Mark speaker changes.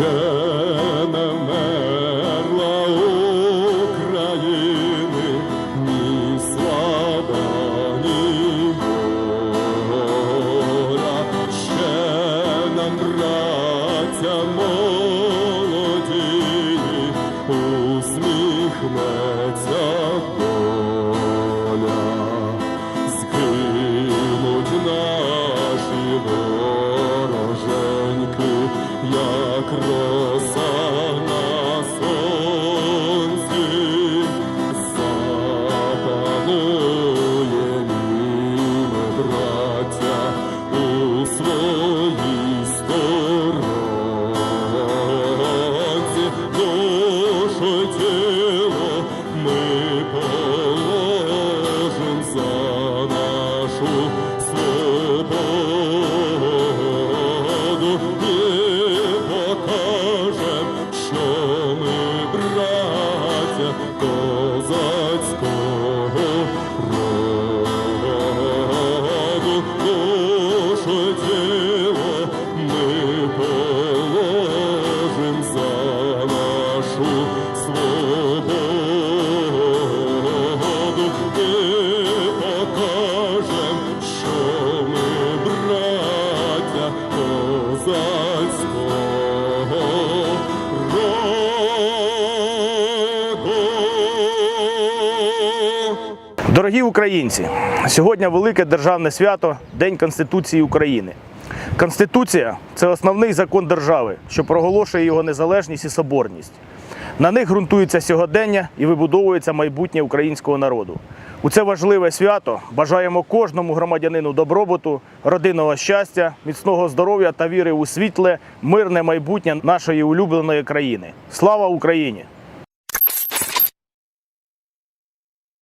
Speaker 1: ще не вмерла України, ні слава, ні воля, ще нам, браття молоді, усміхнеться cross. Браття козацького роду. Наше діло ми положим за нашу свободу
Speaker 2: Дорогі українці, сьогодні велике державне свято День Конституції України. Конституція це основний закон держави, що проголошує його незалежність і соборність. На них ґрунтується сьогодення і вибудовується майбутнє українського народу. У це важливе свято бажаємо кожному громадянину добробуту, родинного щастя, міцного здоров'я та віри у світле, мирне майбутнє нашої улюбленої країни. Слава Україні!